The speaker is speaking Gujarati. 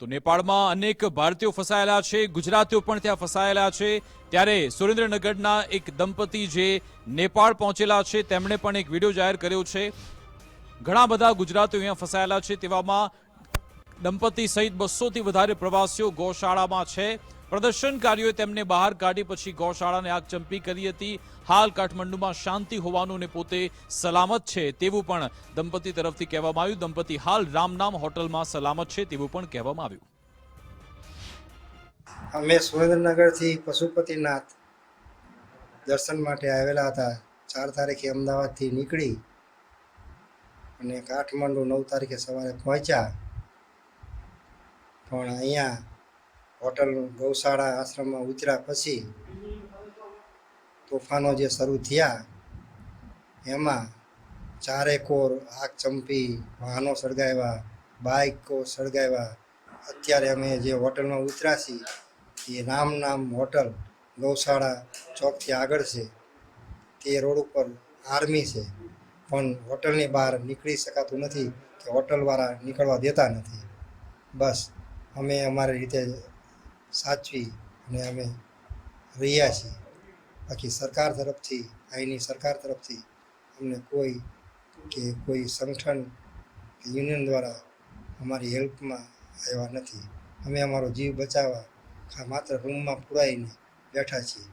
તો નેપાળમાં અનેક ભારતીયો ફસાયેલા છે, ગુજરાતીઓ પણ ત્યાં ફસાયેલા છે. ત્યારે સુરેન્દ્રનગરના એક દંપતી જે નેપાળ પહોંચેલા છે, તેમણે પણ એક વીડિયો જાહેર કર્યો છે. ઘણા બધા ગુજરાતીઓ અહીંયા ફસાયેલા છે, તેવામાં દંપતી સહિત બસોથી વધારે પ્રવાસીઓ ગૌશાળામાં છે. પ્રદર્શનકારીઓએ તેમને બહાર કાઢી પછી ગૌશાળાને આગ ચંપી કરી હતી. હાલ કાઠમંડુમાં શાંતિ હોવાનું ને પોતે સલામત છે તેવું પણ દંપતી તરફથી કહેવામાં આવ્યું. દંપતી હાલ રામનામ હોટલમાં સલામત છે તેવું પણ કહેવામાં આવ્યું. અમે સુરેન્દ્રનગરથી પશુપતિનાથ દર્શન માટે આવેલા હતા. ચાર તારીખે અમદાવાદથી નીકળી અને કાઠમંડુ નવ તારીખે સવારે પહોંચ્યા. પણ અહીંયા હોટલ ગૌશાળા આશ્રમમાં ઉતર્યા પછી તોફાનો જે શરૂ થયા, એમાં ચારે કોર આગ ચંપી, વાહનો સળગાવ્યા બાઇકો સળગાવ્યા. અત્યારે અમે જે હોટલમાં ઉતર્યા છીએ, એ રામ નામ હોટલ ગૌશાળા ચોકથી આગળ છે. તે રોડ ઉપર આર્મી છે. પણ હોટલની બહાર નીકળી શકાતું નથી કે હોટલવાળા નીકળવા દેતા નથી. બસ, અમે અમારી રીતે સાચવી અને અમે રહ્યા છીએ. બાકી સરકાર તરફથી, અહીંની સરકાર તરફથી અમને કોઈ કે કોઈ સંગઠન કે યુનિયન દ્વારા અમારી હેલ્પમાં આવ્યા નથી. અમે અમારો જીવ બચાવવા માત્ર રૂમમાં પુરાઈને બેઠા છીએ.